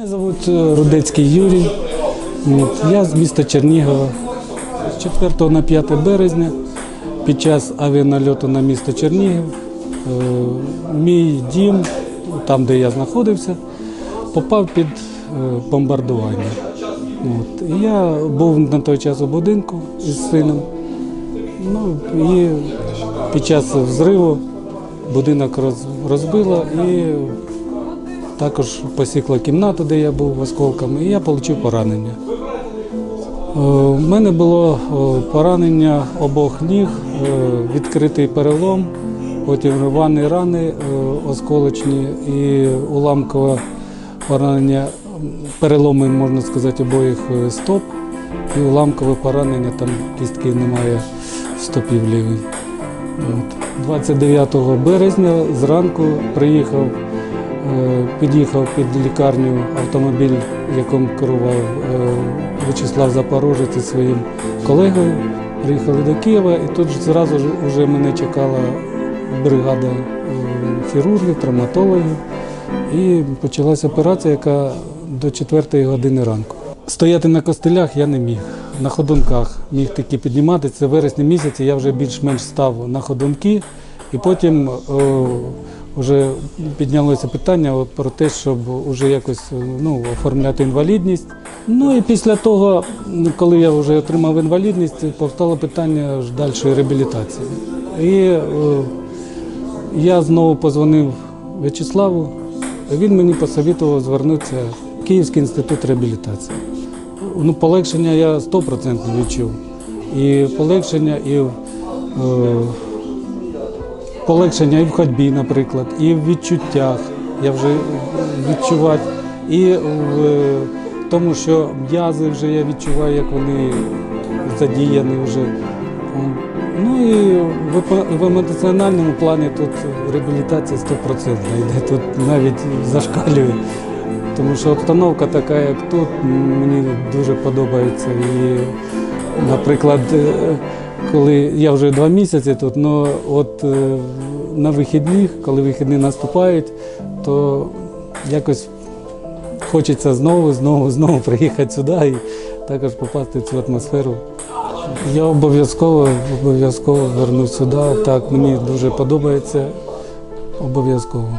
Мене звуть е, Рудецький Юрій. Я з міста Чернігова. З 4 на 5 березня під час авіанальоту на місто Чернігів е, мій дім, там де я знаходився, попав під е, бомбардування. От. Я був на той час у будинку із сином. Ну, і під час взриву будинок роз- розбило і також посікла кімнату, де я був осколками, і я отримав поранення. Е, У мене було е, поранення обох ніг, е, відкритий перелом, потім рвані рани е, осколочні і уламкове поранення, переломи, можна сказати, обоїх е, стоп, і уламкове поранення, там кістки немає стопів лівий. От. 29 березня зранку приїхав, е, під'їхав під лікарню автомобіль, яким керував е, Вячеслав Запорожець зі своїм колегою. Приїхали до Києва і тут зразу ж вже мене чекала бригада е, хірургів, травматологів. І почалася операція, яка до 4 години ранку. Стояти на костелях я не міг. На ходунках міг таки підніматися. Це вересні місяці я вже більш-менш став на ходунки, і потім о, вже піднялося питання про те, щоб вже якось ну, оформляти інвалідність. Ну і після того, коли я вже отримав інвалідність, повстало питання дальшої реабілітації. І е, я знову позвонив В'ячеславу, він мені посовітував звернутися в Київський інститут реабілітації. Ну, полегшення я 100% відчув. І полегшення, і е, полегшення і в ходьбі, наприклад, і в відчуттях я вже відчувати, і в тому, що м'язи вже я відчуваю, як вони задіяні вже. Ну і в, емоціональному плані тут реабілітація 100% йде, тут навіть зашкалює. Тому що обстановка така, як тут, мені дуже подобається. І, наприклад, е, коли я вже два місяці тут, ну от е, на вихідних, коли вихідні наступають, то якось хочеться знову, знову, знову приїхати сюди і також попасти в цю атмосферу. Я обов'язково обов'язково вернусь сюди. Так, мені дуже подобається. Обов'язково.